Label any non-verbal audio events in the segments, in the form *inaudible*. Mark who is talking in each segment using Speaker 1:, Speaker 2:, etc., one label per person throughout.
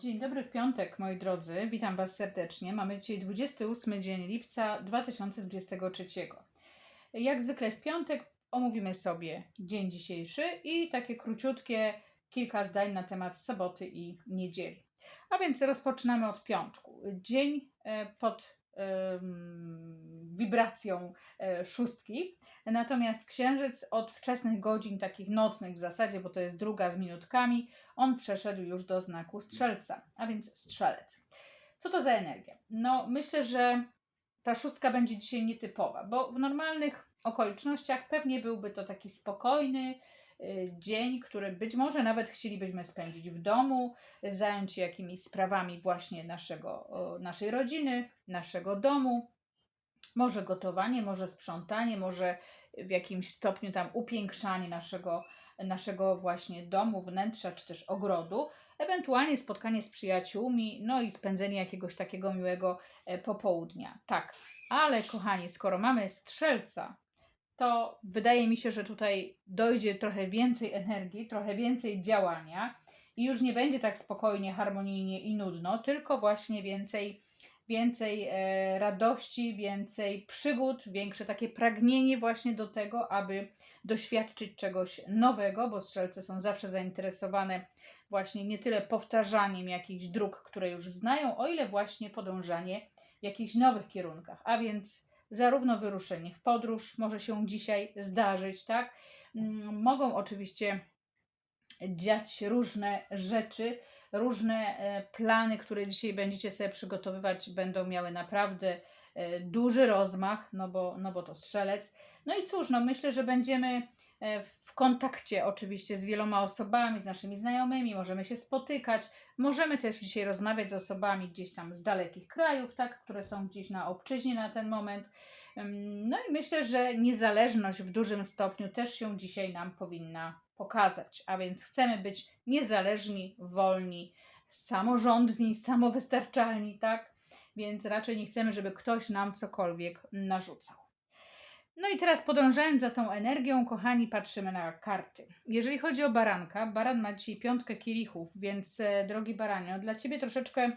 Speaker 1: Dzień dobry w piątek, moi drodzy. Witam Was serdecznie. Mamy dzisiaj 28 dzień lipca 2023. Jak zwykle w piątek omówimy sobie dzień dzisiejszy i takie króciutkie kilka zdań na temat soboty i niedzieli. A więc rozpoczynamy od piątku. Dzień e, pod wibracją e, szóstki. Natomiast księżyc od wczesnych godzin, takich nocnych w zasadzie, bo to jest druga z minutkami, on przeszedł już do znaku strzelca, a więc strzelec. Co to za energia? No, myślę, że ta szóstka będzie dzisiaj nietypowa, bo w normalnych okolicznościach pewnie byłby to taki spokojny dzień, który być może nawet chcielibyśmy spędzić w domu, zająć się jakimiś sprawami właśnie naszego, naszej rodziny, naszego domu. Może gotowanie, może sprzątanie, może w jakimś stopniu tam upiększanie naszego, naszego właśnie domu, wnętrza czy też ogrodu, ewentualnie spotkanie z przyjaciółmi, no i spędzenie jakiegoś takiego miłego e, popołudnia. Tak, ale kochani, skoro mamy strzelca, to wydaje mi się, że tutaj dojdzie trochę więcej energii, trochę więcej działania i już nie będzie tak spokojnie, harmonijnie i nudno, tylko właśnie więcej więcej e, radości, więcej przygód, większe takie pragnienie właśnie do tego, aby doświadczyć czegoś nowego, bo strzelce są zawsze zainteresowane właśnie nie tyle powtarzaniem jakichś dróg, które już znają, o ile właśnie podążanie w jakichś nowych kierunkach. A więc zarówno wyruszenie w podróż może się dzisiaj zdarzyć, tak? Mm, Mogą oczywiście dziać różne rzeczy, różne e, plany, które dzisiaj będziecie sobie przygotowywać, będą miały naprawdę e, duży rozmach, no bo, no bo to strzelec. No i cóż, no myślę, że będziemy w kontakcie oczywiście z wieloma osobami, z naszymi znajomymi, możemy się spotykać, możemy też dzisiaj rozmawiać z osobami gdzieś tam z dalekich krajów, tak, które są gdzieś na obczyźnie na ten moment. No i myślę, że niezależność w dużym stopniu też się dzisiaj nam powinna pokazać, a więc chcemy być niezależni, wolni, samorządni, samowystarczalni, tak? Więc raczej nie chcemy, żeby ktoś nam cokolwiek narzucał. No i teraz podążając za tą energią, kochani, patrzymy na karty. Jeżeli chodzi o baranka, baran ma dzisiaj piątkę kielichów, więc e, drogi baranie, no dla ciebie troszeczkę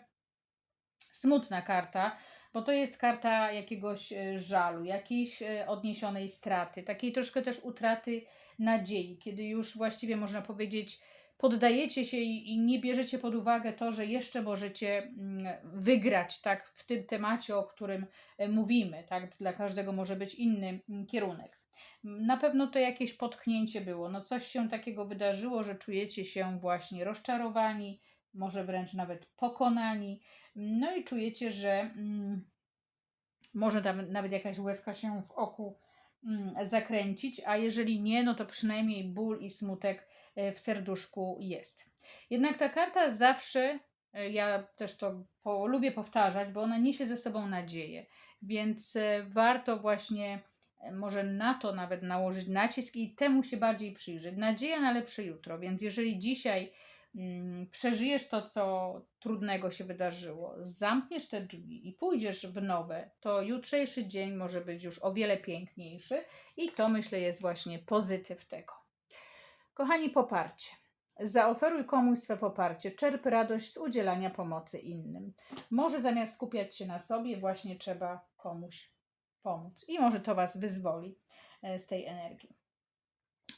Speaker 1: smutna karta, bo to jest karta jakiegoś e, żalu, jakiejś e, odniesionej straty, takiej troszkę też utraty nadziei, kiedy już właściwie można powiedzieć, poddajecie się i, nie bierzecie pod uwagę to, że jeszcze możecie mm, wygrać tak w tym temacie, o którym e, mówimy, tak? Dla każdego może być inny mm, kierunek. Na pewno to jakieś potchnięcie było, no coś się takiego wydarzyło, że czujecie się właśnie rozczarowani, może wręcz nawet pokonani, no i czujecie, że mm, może tam nawet jakaś łezka się w oku mm, zakręcić, a jeżeli nie, no to przynajmniej ból i smutek w serduszku jest. Jednak ta karta zawsze, e, ja też to po, lubię powtarzać, bo ona niesie ze sobą nadzieję, więc e, warto właśnie e, może na to nawet nałożyć nacisk i temu się bardziej przyjrzeć. Nadzieja na lepsze jutro, więc jeżeli dzisiaj mm, przeżyjesz to, co trudnego się wydarzyło, zamkniesz te drzwi i pójdziesz w nowe, to jutrzejszy dzień może być już o wiele piękniejszy i to myślę jest właśnie pozytyw tego. Kochani, poparcie. Zaoferuj komuś swe poparcie, czerp radość z udzielania pomocy innym. Może zamiast skupiać się na sobie, właśnie trzeba komuś pomóc i może to Was wyzwoli e, z tej energii.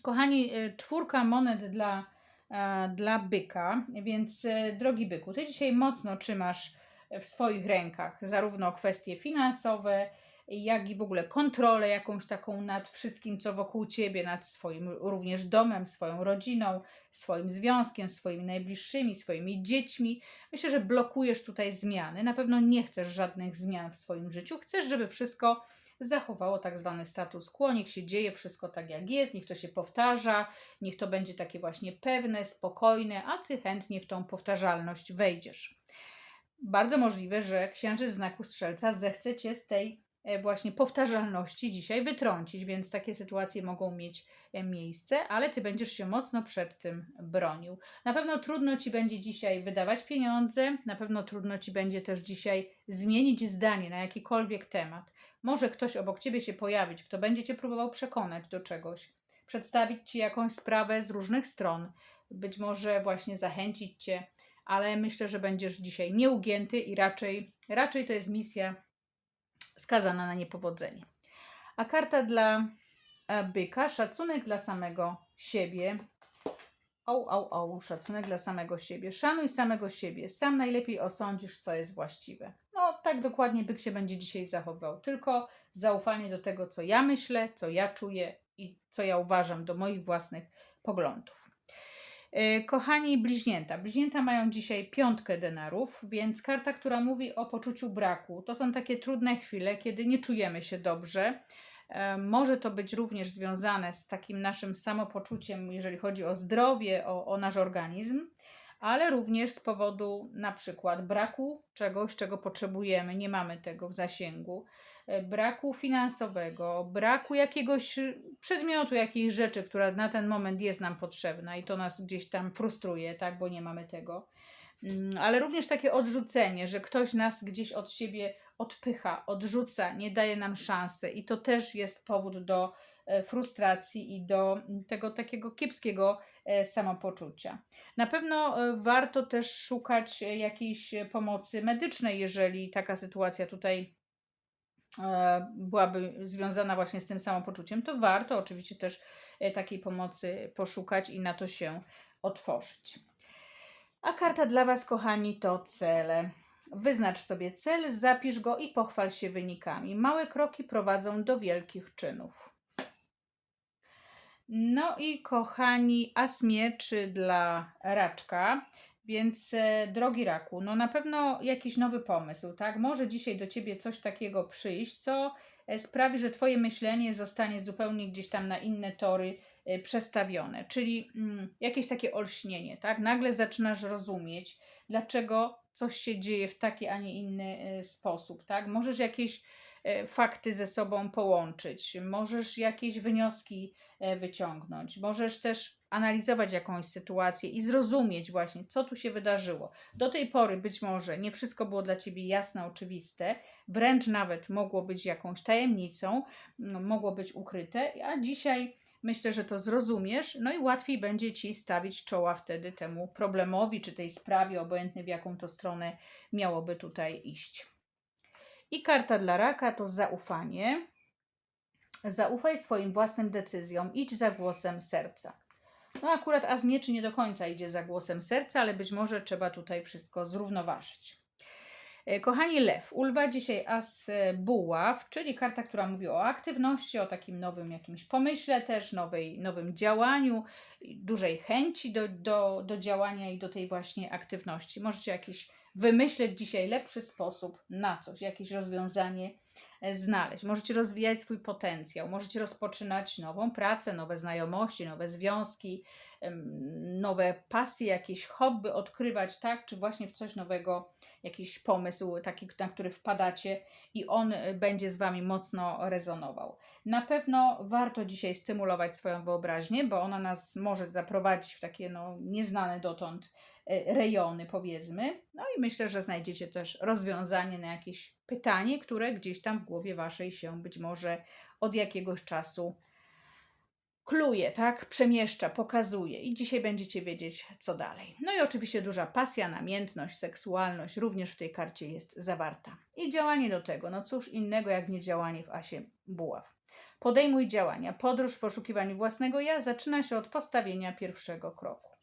Speaker 1: Kochani, e, czwórka monet dla, e, dla byka, więc drogi byku, Ty dzisiaj mocno trzymasz w swoich rękach zarówno kwestie finansowe, jak i w ogóle kontrolę jakąś taką nad wszystkim, co wokół ciebie, nad swoim również domem, swoją rodziną, swoim związkiem, swoimi najbliższymi, swoimi dziećmi. Myślę, że blokujesz tutaj zmiany. Na pewno nie chcesz żadnych zmian w swoim życiu. Chcesz, żeby wszystko zachowało tak zwany status quo, niech się dzieje wszystko tak jak jest, niech to się powtarza, niech to będzie takie właśnie pewne, spokojne, a ty chętnie w tą powtarzalność wejdziesz. Bardzo możliwe, że księżyc znaku strzelca zechce cię z tej właśnie powtarzalności dzisiaj wytrącić, więc takie sytuacje mogą mieć e, miejsce, ale ty będziesz się mocno przed tym bronił. Na pewno trudno ci będzie dzisiaj wydawać pieniądze, na pewno trudno ci będzie też dzisiaj zmienić zdanie na jakikolwiek temat. Może ktoś obok ciebie się pojawić, kto będzie cię próbował przekonać do czegoś, przedstawić ci jakąś sprawę z różnych stron, być może właśnie zachęcić cię ale myślę, że będziesz dzisiaj nieugięty i raczej, raczej to jest misja skazana na niepowodzenie. A karta dla e, byka, szacunek dla samego siebie. O, o, o, szacunek dla samego siebie. Szanuj samego siebie. Sam najlepiej osądzisz, co jest właściwe. No, tak dokładnie byk się będzie dzisiaj zachowywał. Tylko zaufanie do tego, co ja myślę, co ja czuję i co ja uważam do moich własnych poglądów. Yy, Kochani bliźnięta. Bliźnięta mają dzisiaj piątkę denarów, więc karta, która mówi o poczuciu braku. To są takie trudne chwile, kiedy nie czujemy się dobrze. E, Może to być również związane z takim naszym samopoczuciem, jeżeli chodzi o zdrowie, o, o nasz organizm, ale również z powodu na przykład braku czegoś, czego potrzebujemy, nie mamy tego w zasięgu, e, braku finansowego, braku jakiegoś przedmiotu, jakiejś rzeczy, która na ten moment jest nam potrzebna i to nas gdzieś tam frustruje, tak, bo nie mamy tego. Mm, Ale również takie odrzucenie, że ktoś nas gdzieś od siebie odpycha, odrzuca, nie daje nam szansy, i to też jest powód do e, frustracji i do tego takiego kiepskiego e, samopoczucia. Na pewno e, warto też szukać e, jakiejś e, pomocy medycznej, jeżeli taka sytuacja tutaj e, byłaby związana właśnie z tym samopoczuciem, to warto oczywiście też e, takiej pomocy poszukać i na to się otworzyć. A karta dla Was, kochani, to cele. Wyznacz sobie cel, zapisz go i pochwal się wynikami. Małe kroki prowadzą do wielkich czynów. No i kochani, as mieczy dla raczka. Więc e, drogi raku, no na pewno jakiś nowy pomysł, tak? Może dzisiaj do ciebie coś takiego przyjść, co e, sprawi, że twoje myślenie zostanie zupełnie gdzieś tam na inne tory e, przestawione. Czyli mm, jakieś takie olśnienie, tak? Nagle zaczynasz rozumieć, dlaczego coś się dzieje w taki, a nie inny sposób, tak? Możesz jakieś fakty ze sobą połączyć, możesz jakieś wnioski e, wyciągnąć, możesz też analizować jakąś sytuację i zrozumieć właśnie, co tu się wydarzyło. Do tej pory być może nie wszystko było dla ciebie jasne, oczywiste, wręcz nawet mogło być jakąś tajemnicą, mogło być ukryte, a dzisiaj myślę, że to zrozumiesz, no i łatwiej będzie ci stawić czoła wtedy temu problemowi czy tej sprawie, obojętnie w jaką to stronę miałoby tutaj iść. I karta dla raka to zaufanie. Zaufaj swoim własnym decyzjom, idź za głosem serca. No akurat as mieczy nie do końca idzie za głosem serca, ale być może trzeba tutaj wszystko zrównoważyć. E, Kochani lew, u lwa dzisiaj as buław, czyli karta, która mówi o aktywności, o takim nowym jakimś pomyśle też, nowej, nowym działaniu, dużej chęci do, do, do działania i do tej właśnie aktywności. Możecie jakiś wymyśleć dzisiaj lepszy sposób na coś, jakieś rozwiązanie e, znaleźć. Możecie rozwijać swój potencjał, możecie rozpoczynać nową pracę, nowe znajomości, nowe związki, nowe pasje, jakieś hobby odkrywać, tak? Czy właśnie w coś nowego, jakiś pomysł taki, na który wpadacie i on e, będzie z Wami mocno rezonował. Na pewno warto dzisiaj stymulować swoją wyobraźnię, bo ona nas może zaprowadzić w takie no, nieznane dotąd rejony, powiedzmy. No i myślę, że znajdziecie też rozwiązanie na jakieś pytanie, które gdzieś tam w głowie Waszej się być może od jakiegoś czasu kluje, tak? Przemieszcza, pokazuje i dzisiaj będziecie wiedzieć, co dalej. No i oczywiście duża pasja, namiętność, seksualność również w tej karcie jest zawarta. I działanie do tego, no cóż innego jak nie działanie w asie buław. Podejmuj działania. Podróż w poszukiwaniu własnego ja zaczyna się od postawienia pierwszego kroku.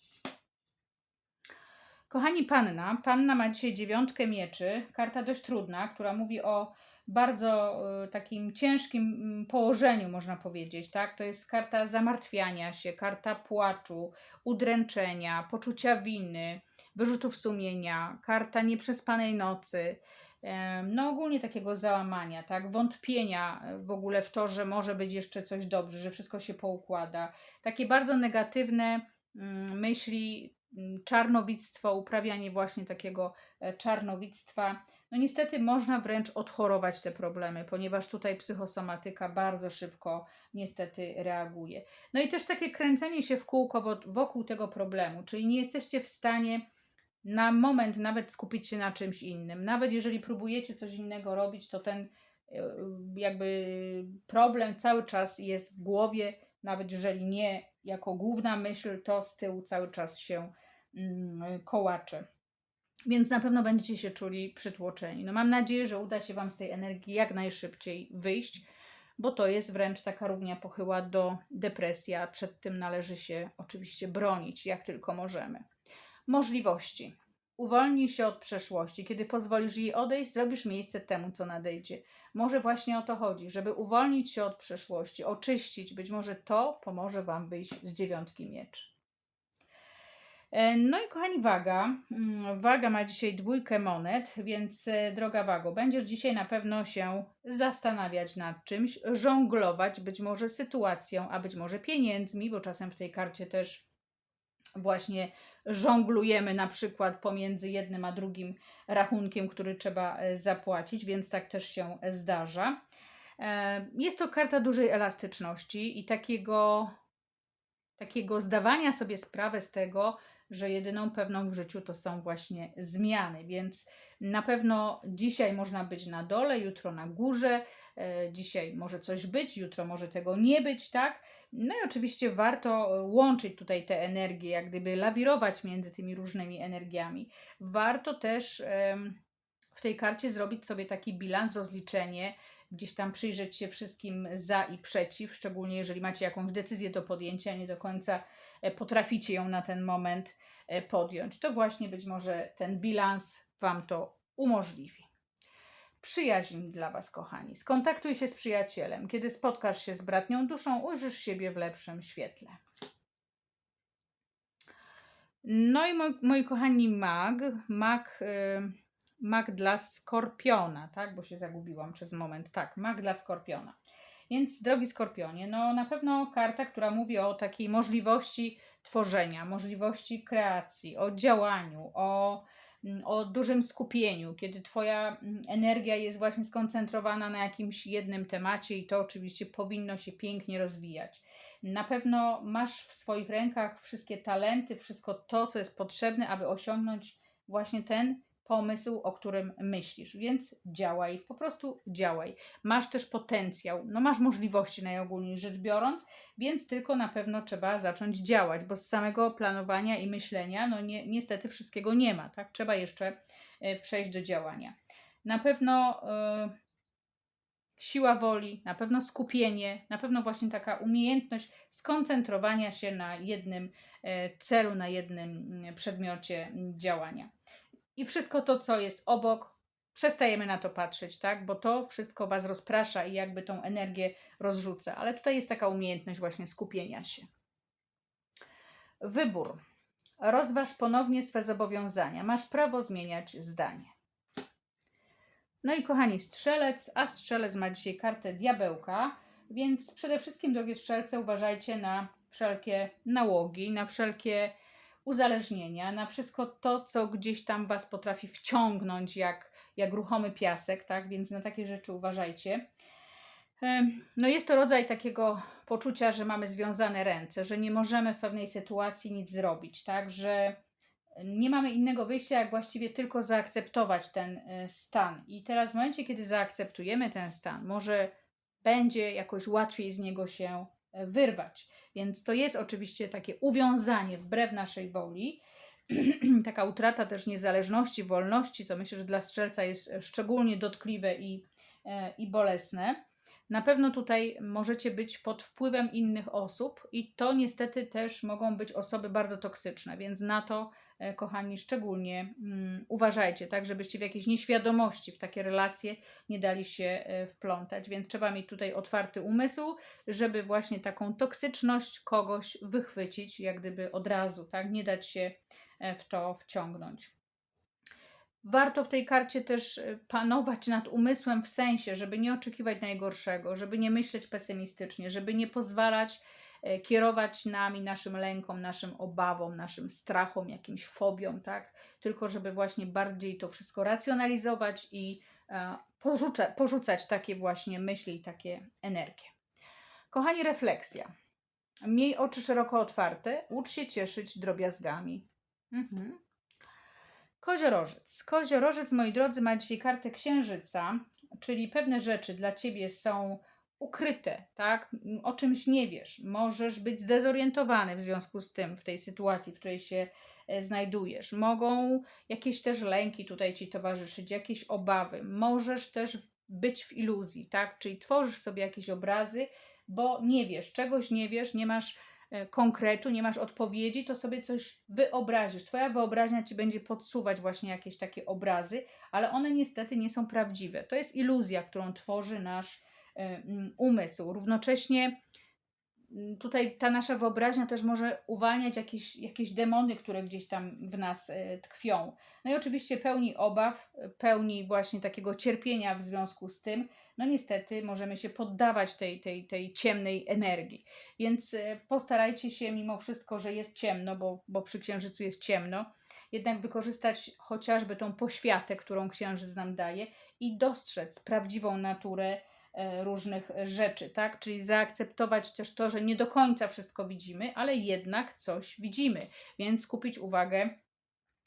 Speaker 1: Kochani panna, panna ma dzisiaj dziewiątkę mieczy, karta dość trudna, która mówi o bardzo y, takim ciężkim mm, położeniu, można powiedzieć, tak? To jest karta zamartwiania się, karta płaczu, udręczenia, poczucia winy, wyrzutów sumienia, karta nieprzespanej nocy, no ogólnie takiego załamania, tak? Wątpienia w ogóle w to, że może być jeszcze coś dobrze, że wszystko się poukłada. Takie bardzo negatywne mm, myśli, czarnowictwo, uprawianie właśnie takiego e, czarnowictwa. No niestety można wręcz odchorować te problemy, ponieważ tutaj psychosomatyka bardzo szybko niestety reaguje. No i też takie kręcenie się w kółko wo- wokół tego problemu, czyli nie jesteście w stanie na moment nawet skupić się na czymś innym. Nawet jeżeli próbujecie coś innego robić, to ten e, jakby problem cały czas jest w głowie, nawet jeżeli nie jako główna myśl, to z tyłu cały czas się mm, kołacze. Więc na pewno będziecie się czuli przytłoczeni. No mam nadzieję, że uda się Wam z tej energii jak najszybciej wyjść, bo to jest wręcz taka równia pochyła do depresji, a przed tym należy się oczywiście bronić, jak tylko możemy. Możliwości. Uwolnij się od przeszłości. Kiedy pozwolisz jej odejść, zrobisz miejsce temu, co nadejdzie. Może właśnie o to chodzi, żeby uwolnić się od przeszłości, oczyścić. Być może to pomoże Wam wyjść z dziewiątki mieczy. E, No i kochani, waga. Mm, Waga ma dzisiaj dwójkę monet, więc e, droga wago, będziesz dzisiaj na pewno się zastanawiać nad czymś, żonglować być może sytuacją, a być może pieniędzmi, bo czasem w tej karcie też właśnie żonglujemy na przykład pomiędzy jednym a drugim rachunkiem, który trzeba e, zapłacić, więc tak też się zdarza. Jest to karta dużej elastyczności i takiego, takiego zdawania sobie sprawy z tego, że jedyną pewną w życiu to są właśnie zmiany, więc na pewno dzisiaj można być na dole, jutro na górze, e, dzisiaj może coś być, jutro może tego nie być, tak? No i oczywiście warto e, łączyć tutaj te energie, jak gdyby lawirować między tymi różnymi energiami. Warto też w tej karcie zrobić sobie taki bilans, rozliczenie, gdzieś tam przyjrzeć się wszystkim za i przeciw, szczególnie jeżeli macie jakąś decyzję do podjęcia, nie do końca e, potraficie ją na ten moment e, podjąć. To właśnie być może ten bilans Wam to umożliwi. Przyjaźń dla Was, kochani. Skontaktuj się z przyjacielem. Kiedy spotkasz się z bratnią duszą, ujrzysz siebie w lepszym świetle. No i moi, moi kochani mag, mag, y, mag dla skorpiona, tak, bo się zagubiłam przez moment. Tak, mag dla skorpiona. Więc drogi skorpionie, no na pewno karta, która mówi o takiej możliwości tworzenia, możliwości kreacji, o działaniu, o, mm, o dużym skupieniu, kiedy Twoja mm, energia jest właśnie skoncentrowana na jakimś jednym temacie i to oczywiście powinno się pięknie rozwijać. Na pewno masz w swoich rękach wszystkie talenty, wszystko to, co jest potrzebne, aby osiągnąć właśnie ten pomysł, o którym myślisz. Więc działaj, po prostu działaj. Masz też potencjał, no masz możliwości najogólniej rzecz biorąc, więc tylko na pewno trzeba zacząć działać, bo z samego planowania i myślenia, no nie, niestety wszystkiego nie ma, tak? Trzeba jeszcze e, przejść do działania. Na pewno e, siła woli, na pewno skupienie, na pewno właśnie taka umiejętność skoncentrowania się na jednym e, celu, na jednym mm, przedmiocie działania. I wszystko to, co jest obok, przestajemy na to patrzeć, tak? Bo to wszystko Was rozprasza i jakby tą energię rozrzuca. Ale tutaj jest taka umiejętność właśnie skupienia się. Wybór. Rozważ ponownie swe zobowiązania. Masz prawo zmieniać zdanie. No i kochani, strzelec, a strzelec ma dzisiaj kartę diabełka, więc przede wszystkim, drogie strzelce, uważajcie na wszelkie nałogi, na wszelkie uzależnienia, na wszystko to, co gdzieś tam Was potrafi wciągnąć jak, jak ruchomy piasek, tak? Więc na takie rzeczy uważajcie. No jest to rodzaj takiego poczucia, że mamy związane ręce, że nie możemy w pewnej sytuacji nic zrobić, tak? Że nie mamy innego wyjścia, jak właściwie tylko zaakceptować ten e, stan. I teraz w momencie, kiedy zaakceptujemy ten stan, może będzie jakoś łatwiej z niego się wyrwać. Więc to jest oczywiście takie uwiązanie wbrew naszej woli, *clears throat* taka utrata też niezależności, wolności, co myślę, że dla strzelca jest szczególnie dotkliwe i, e, i bolesne. Na pewno tutaj możecie być pod wpływem innych osób, i to niestety też mogą być osoby bardzo toksyczne, więc na to, e, kochani, szczególnie mm, uważajcie, tak, żebyście w jakiejś nieświadomości w takie relacje nie dali się e, wplątać. Więc trzeba mieć tutaj otwarty umysł, żeby właśnie taką toksyczność kogoś wychwycić, jak gdyby od razu, tak, nie dać się e, w to wciągnąć. Warto w tej karcie też panować nad umysłem w sensie, żeby nie oczekiwać najgorszego, żeby nie myśleć pesymistycznie, żeby nie pozwalać e, kierować nami, naszym lękom, naszym obawom, naszym strachom, jakimś fobiom, tak? Tylko żeby właśnie bardziej to wszystko racjonalizować i e, porzuca, porzucać takie właśnie myśli takie energie. Kochani, refleksja. Miej oczy szeroko otwarte, ucz się cieszyć drobiazgami. Mhm. Koziorożec. Koziorożec, moi drodzy, ma dzisiaj kartę księżyca, czyli pewne rzeczy dla ciebie są ukryte, tak? O czymś nie wiesz. Możesz być zdezorientowany w związku z tym, w tej sytuacji, w której się e, znajdujesz. Mogą jakieś też lęki tutaj ci towarzyszyć, jakieś obawy. Możesz też być w iluzji, tak? Czyli tworzysz sobie jakieś obrazy, bo nie wiesz, czegoś nie wiesz, nie masz e, konkretu, nie masz odpowiedzi, to sobie coś wyobrazisz. Twoja wyobraźnia ci będzie podsuwać właśnie jakieś takie obrazy, ale one niestety nie są prawdziwe. To jest iluzja, którą tworzy nasz umysł. Równocześnie mm, tutaj ta nasza wyobraźnia też może uwalniać jakieś, jakieś demony, które gdzieś tam w nas e, tkwią. No i oczywiście pełni obaw, e, pełni właśnie takiego cierpienia w związku z tym. No niestety możemy się poddawać tej, tej, tej ciemnej energii. Więc e, postarajcie się mimo wszystko, że jest ciemno, bo, bo przy księżycu jest ciemno, jednak wykorzystać chociażby tą poświatę, którą księżyc nam daje i dostrzec prawdziwą naturę e, różnych rzeczy, tak? Czyli zaakceptować też to, że nie do końca wszystko widzimy, ale jednak coś widzimy, więc skupić uwagę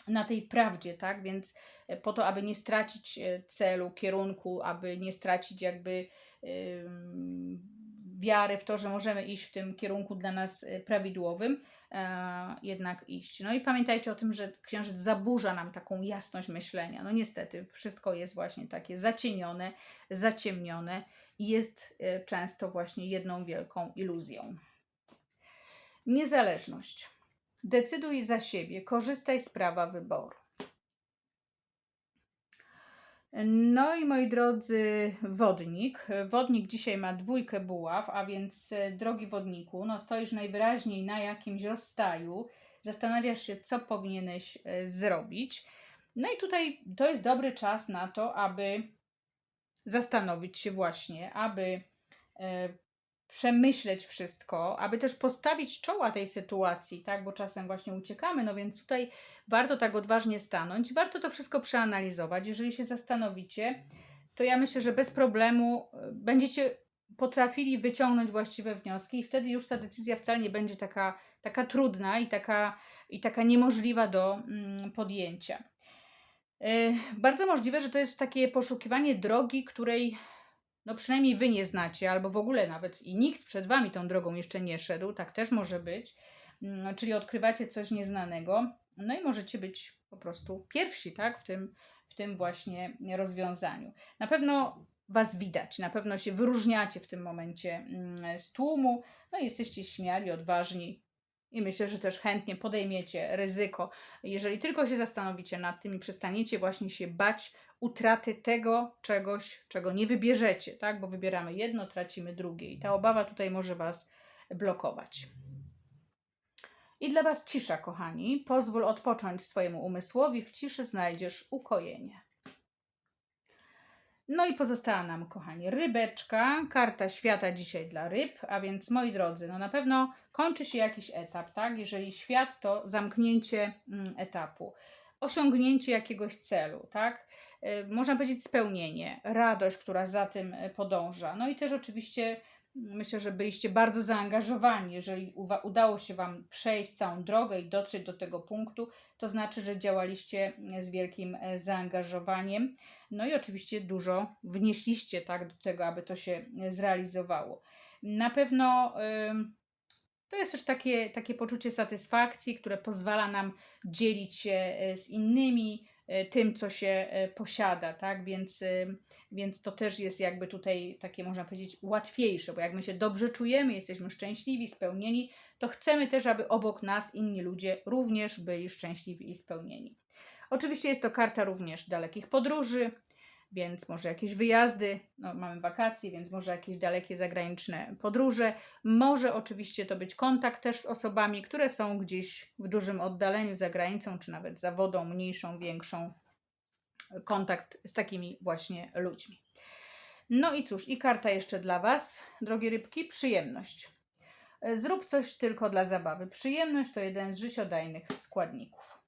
Speaker 1: na tej prawdzie, tak? Więc e, po to, aby nie stracić e, celu, kierunku, aby nie stracić jakby ym, wiary w to, że możemy iść w tym kierunku dla nas e, prawidłowym, e, jednak iść. No i pamiętajcie o tym, że księżyc zaburza nam taką jasność myślenia. No niestety, wszystko jest właśnie takie zacienione, zaciemnione i jest e, często właśnie jedną wielką iluzją. Niezależność. Decyduj za siebie, korzystaj z prawa wyboru. No i moi drodzy, wodnik. Wodnik dzisiaj ma dwójkę buław, a więc e, drogi wodniku, no stoisz najwyraźniej na jakimś rozstaju, zastanawiasz się, co powinieneś e, zrobić. No i tutaj to jest dobry czas na to, aby zastanowić się właśnie, aby e, przemyśleć wszystko, aby też postawić czoła tej sytuacji, tak, bo czasem właśnie uciekamy, no więc tutaj warto tak odważnie stanąć, warto to wszystko przeanalizować. Jeżeli się zastanowicie, to ja myślę, że bez problemu y, będziecie potrafili wyciągnąć właściwe wnioski i wtedy już ta decyzja wcale nie będzie taka, taka trudna i taka, i taka niemożliwa do mm, podjęcia. Yy, bardzo możliwe, że to jest takie poszukiwanie drogi, której no przynajmniej wy nie znacie, albo w ogóle nawet i nikt przed wami tą drogą jeszcze nie szedł, tak też może być. Mm, Czyli odkrywacie coś nieznanego, no i możecie być po prostu pierwsi, tak, w tym, w tym właśnie rozwiązaniu. Na pewno was widać, na pewno się wyróżniacie w tym momencie mm, z tłumu, no jesteście śmiali, odważni, i myślę, że też chętnie podejmiecie ryzyko, jeżeli tylko się zastanowicie nad tym i przestaniecie właśnie się bać utraty tego czegoś, czego nie wybierzecie, tak? Bo wybieramy jedno, tracimy drugie i ta obawa tutaj może Was blokować. I dla Was cisza, kochani. Pozwól odpocząć swojemu umysłowi, w ciszy znajdziesz ukojenie. No i pozostała nam, kochani, rybeczka, karta świata dzisiaj dla ryb, a więc moi drodzy, no na pewno kończy się jakiś etap, tak? Jeżeli świat to zamknięcie mm, etapu, osiągnięcie jakiegoś celu, tak? Y, można powiedzieć spełnienie, radość, która za tym y, podąża. No i też oczywiście myślę, że byliście bardzo zaangażowani. Jeżeli udało się Wam przejść całą drogę i dotrzeć do tego punktu, to znaczy, że działaliście y, z wielkim zaangażowaniem. No i oczywiście dużo wnieśliście tak do tego, aby to się zrealizowało. Na pewno to jest też takie, takie poczucie satysfakcji, które pozwala nam dzielić się z innymi, tym, co się e, posiada, tak? Więc, e, więc to też jest jakby tutaj takie, można powiedzieć, łatwiejsze, bo jak my się dobrze czujemy, jesteśmy szczęśliwi, spełnieni, to chcemy też, aby obok nas inni ludzie również byli szczęśliwi i spełnieni. Oczywiście jest to karta również dalekich podróży, więc może jakieś wyjazdy, no, mamy wakacje, więc może jakieś dalekie zagraniczne podróże. Może oczywiście to być kontakt też z osobami, które są gdzieś w dużym oddaleniu za granicą, czy nawet za wodą, mniejszą, większą. Kontakt z takimi właśnie ludźmi. No i cóż, i karta jeszcze dla Was, drogie rybki, przyjemność. Zrób coś tylko dla zabawy. Przyjemność to jeden z życiodajnych składników.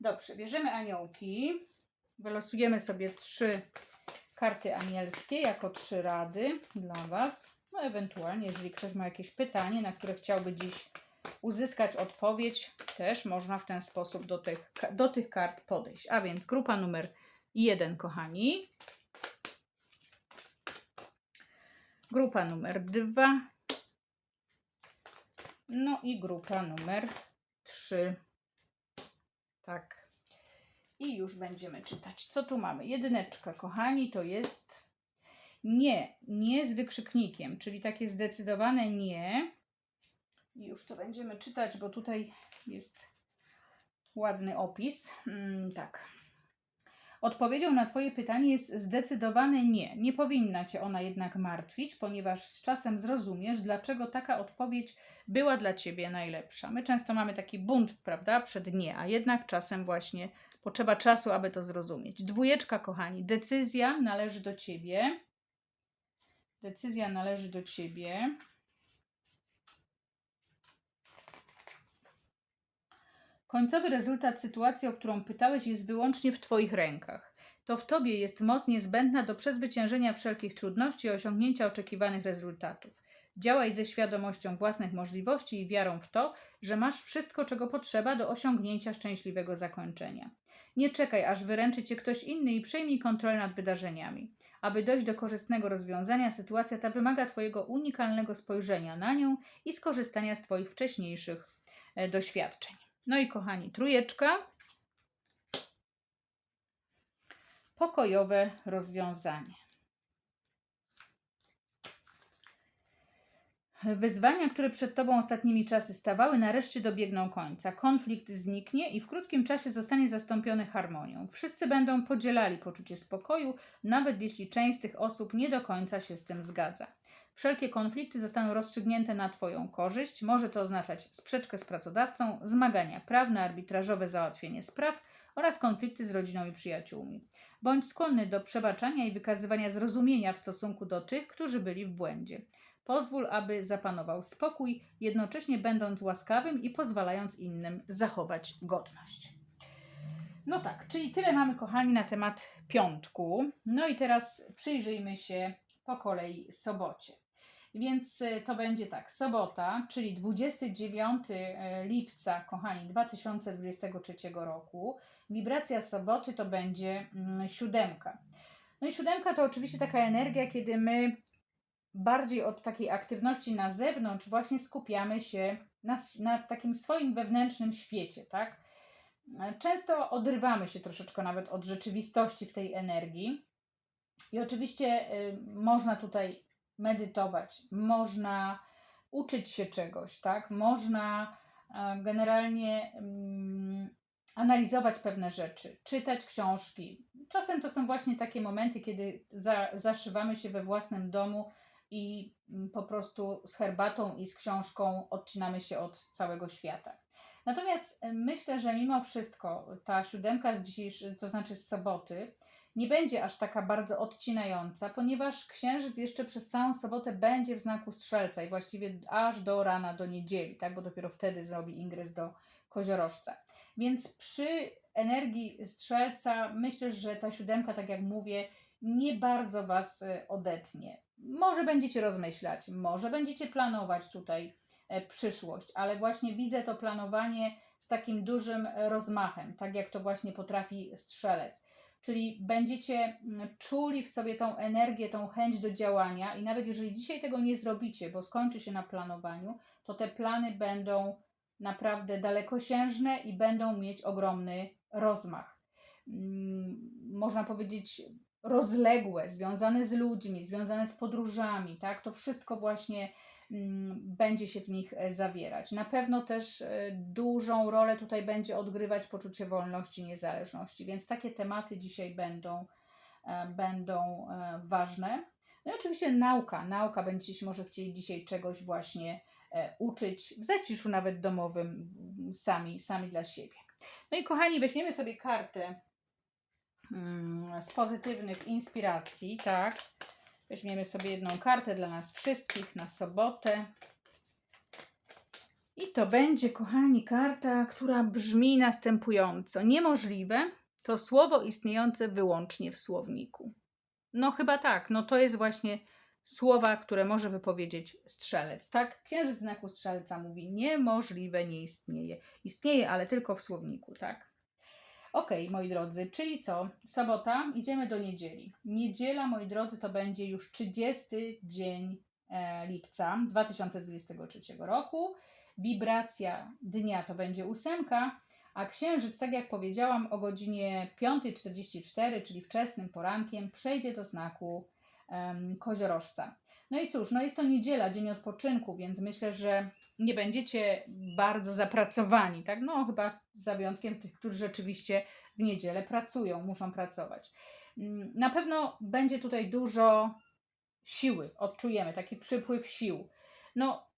Speaker 1: Dobrze, bierzemy aniołki. Wylosujemy sobie trzy karty anielskie jako trzy rady dla Was. No ewentualnie, jeżeli ktoś ma jakieś pytanie, na które chciałby dziś uzyskać odpowiedź, też można w ten sposób do tych, do tych kart podejść. A więc grupa numer jeden, kochani. Grupa numer dwa. No i grupa numer trzy. Tak. I już będziemy czytać. Co tu mamy? Jedyneczka, kochani, to jest nie, nie z wykrzyknikiem, czyli takie zdecydowane nie. I już to będziemy czytać, bo tutaj jest ładny opis. Mm, tak. Odpowiedzią na Twoje pytanie jest zdecydowane nie. Nie powinna Cię ona jednak martwić, ponieważ z czasem zrozumiesz, dlaczego taka odpowiedź była dla Ciebie najlepsza. My często mamy taki bunt, prawda, przed nie, a jednak czasem właśnie potrzeba czasu, aby to zrozumieć. Dwójeczka, kochani, decyzja należy do Ciebie. Decyzja należy do Ciebie. Końcowy rezultat sytuacji, o którą pytałeś, jest wyłącznie w Twoich rękach. To w Tobie jest moc niezbędna do przezwyciężenia wszelkich trudności i osiągnięcia oczekiwanych rezultatów. Działaj ze świadomością własnych możliwości i wiarą w to, że masz wszystko, czego potrzeba do osiągnięcia szczęśliwego zakończenia. Nie czekaj, aż wyręczy cię ktoś inny i przejmij kontrolę nad wydarzeniami. Aby dojść do korzystnego rozwiązania, sytuacja ta wymaga Twojego unikalnego spojrzenia na nią i skorzystania z Twoich wcześniejszych e, doświadczeń. No i kochani, trójeczka. Pokojowe rozwiązanie. Wyzwania, które przed Tobą ostatnimi czasy stawały, nareszcie dobiegną końca. Konflikt zniknie i w krótkim czasie zostanie zastąpiony harmonią. Wszyscy będą podzielali poczucie spokoju, nawet jeśli część z tych osób nie do końca się z tym zgadza. Wszelkie konflikty zostaną rozstrzygnięte na Twoją korzyść. Może to oznaczać sprzeczkę z pracodawcą, zmagania prawne, arbitrażowe załatwienie spraw oraz konflikty z rodziną i przyjaciółmi. Bądź skłonny do przebaczania i wykazywania zrozumienia w stosunku do tych, którzy byli w błędzie. Pozwól, aby zapanował spokój, jednocześnie będąc łaskawym i pozwalając innym zachować godność. No tak, czyli tyle mamy, kochani, na temat piątku. No i teraz przyjrzyjmy się po kolei sobocie. Więc y, to będzie tak, sobota, czyli 29 y, lipca, kochani, 2023 roku. Wibracja soboty to będzie mm, siódemka. No i siódemka to oczywiście taka energia, kiedy my bardziej od takiej aktywności na zewnątrz właśnie skupiamy się na, na takim swoim wewnętrznym świecie, tak? Często odrywamy się troszeczkę nawet od rzeczywistości w tej energii. I oczywiście y, można tutaj medytować, można uczyć się czegoś, tak? Można y, generalnie y, analizować pewne rzeczy, czytać książki. Czasem to są właśnie takie momenty, kiedy za, zaszywamy się we własnym domu i po prostu z herbatą i z książką odcinamy się od całego świata. Natomiast myślę, że mimo wszystko ta siódemka z dzisiejszej, to znaczy z soboty, nie będzie aż taka bardzo odcinająca, ponieważ księżyc jeszcze przez całą sobotę będzie w znaku strzelca i właściwie aż do rana, do niedzieli, tak? bo dopiero wtedy zrobi ingres do koziorożca. Więc przy energii strzelca myślę, że ta siódemka, tak jak mówię, nie bardzo Was e, odetnie. Może będziecie rozmyślać, może będziecie planować tutaj e, przyszłość, ale właśnie widzę to planowanie z takim dużym rozmachem, tak jak to właśnie potrafi strzelec. Czyli będziecie mm, czuli w sobie tą energię, tą chęć do działania, i nawet jeżeli dzisiaj tego nie zrobicie, bo skończy się na planowaniu, to te plany będą naprawdę dalekosiężne i będą mieć ogromny rozmach. Mm, można powiedzieć, rozległe, związane z ludźmi, związane z podróżami, tak? To wszystko właśnie mm, będzie się w nich e, zawierać. Na pewno też e, dużą rolę tutaj będzie odgrywać poczucie wolności, niezależności, więc takie tematy dzisiaj będą, e, będą ważne. No i oczywiście nauka. Nauka będziecie może chcieli dzisiaj czegoś właśnie uczyć, w zaciszu nawet domowym, sami, sami dla siebie. No i kochani, weźmiemy sobie kartę z pozytywnych inspiracji, tak? Weźmiemy sobie jedną kartę dla nas wszystkich na sobotę. I to będzie, kochani, karta, która brzmi następująco. Niemożliwe to słowo istniejące wyłącznie w słowniku. No chyba tak, no to jest właśnie słowa, które może wypowiedzieć strzelec, tak? Księżyc znaku strzelca mówi, niemożliwe nie istnieje. Istnieje, ale tylko w słowniku, tak? Ok, moi drodzy, czyli co? Sobota, idziemy do niedzieli. Niedziela, moi drodzy, to będzie już 30 dzień e, lipca 2023 roku. Wibracja dnia to będzie ósemka, A księżyc, tak jak powiedziałam, o godzinie 5.44, czyli wczesnym porankiem, przejdzie do znaku em, koziorożca. No i cóż, no jest to niedziela, dzień odpoczynku, więc myślę, że nie będziecie bardzo zapracowani, tak? No chyba za wyjątkiem tych, którzy rzeczywiście w niedzielę pracują, muszą pracować. Mm, Na pewno będzie tutaj dużo siły, odczujemy taki przypływ sił. No,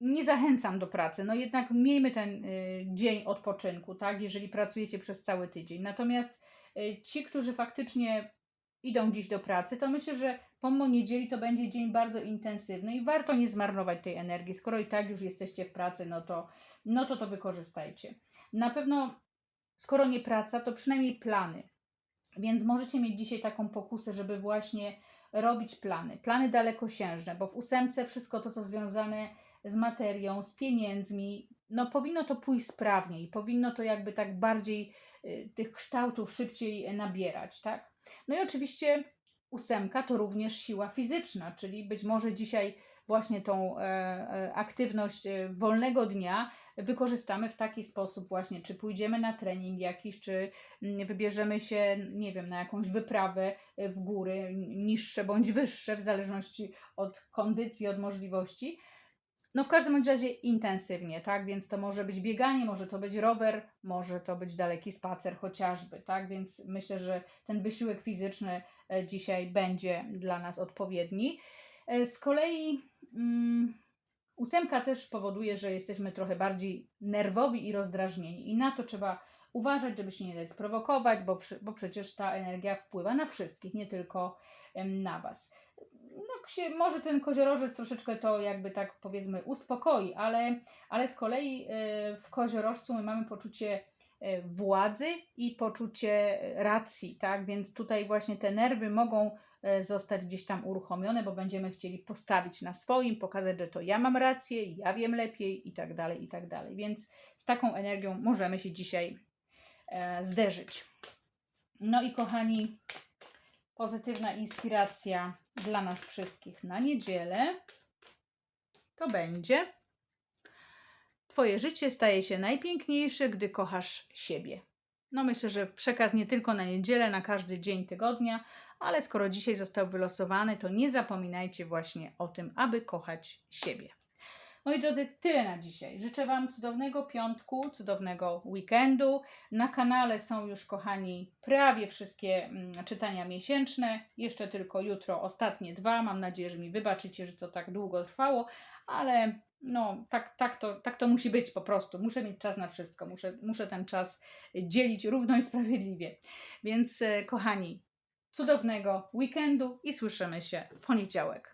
Speaker 1: nie zachęcam do pracy, no jednak miejmy ten y, dzień odpoczynku, tak, jeżeli pracujecie przez cały tydzień. Natomiast y, ci, którzy faktycznie idą dziś do pracy, to myślę, że pomimo niedzieli to będzie dzień bardzo intensywny i warto nie zmarnować tej energii. Skoro i tak już jesteście w pracy, no to no to, to wykorzystajcie. Na pewno, skoro nie praca, to przynajmniej plany. Więc możecie mieć dzisiaj taką pokusę, żeby właśnie robić plany. Plany dalekosiężne, bo w ósemce wszystko to, co związane z materią, z pieniędzmi, no powinno to pójść sprawniej, powinno to jakby tak bardziej y, tych kształtów szybciej nabierać, tak? No i oczywiście ósemka to również siła fizyczna, czyli być może dzisiaj właśnie tą e, e, aktywność e, wolnego dnia wykorzystamy w taki sposób właśnie, czy pójdziemy na trening jakiś, czy mm, wybierzemy się, nie wiem, na jakąś wyprawę w góry, niższe bądź wyższe, w zależności od kondycji, od możliwości. No w każdym razie intensywnie, tak? Więc to może być bieganie, może to być rower, może to być daleki spacer chociażby, tak? Więc myślę, że ten wysiłek fizyczny e, dzisiaj będzie dla nas odpowiedni. E, Z kolei mm, ósemka też powoduje, że jesteśmy trochę bardziej nerwowi i rozdrażnieni i na to trzeba uważać, żeby się nie dać sprowokować, bo, bo przecież ta energia wpływa na wszystkich, nie tylko na Was no, się, może ten koziorożec troszeczkę to jakby tak powiedzmy uspokoi, ale, ale z kolei e, w koziorożcu my mamy poczucie e, władzy i poczucie racji, tak? Więc tutaj właśnie te nerwy mogą zostać gdzieś tam uruchomione, bo będziemy chcieli postawić na swoim, pokazać, że to ja mam rację, ja wiem lepiej i tak dalej, i tak dalej. Więc z taką energią możemy się dzisiaj e, zderzyć. No i kochani, pozytywna inspiracja dla nas wszystkich na niedzielę to będzie Twoje życie staje się najpiękniejsze, gdy kochasz siebie. No myślę, że przekaz nie tylko na niedzielę, na każdy dzień tygodnia, ale skoro dzisiaj został wylosowany, to nie zapominajcie właśnie o tym, aby kochać siebie. Moi drodzy, tyle na dzisiaj. Życzę Wam cudownego piątku, cudownego weekendu. Na kanale są już, kochani, prawie wszystkie mm, czytania miesięczne. Jeszcze tylko jutro ostatnie dwa. Mam nadzieję, że mi wybaczycie, że to tak długo trwało, ale no, tak, tak, to, tak to musi być po prostu. Muszę mieć czas na wszystko. Muszę, muszę ten czas dzielić równo i sprawiedliwie. Więc, e, kochani, cudownego weekendu i słyszymy się w poniedziałek.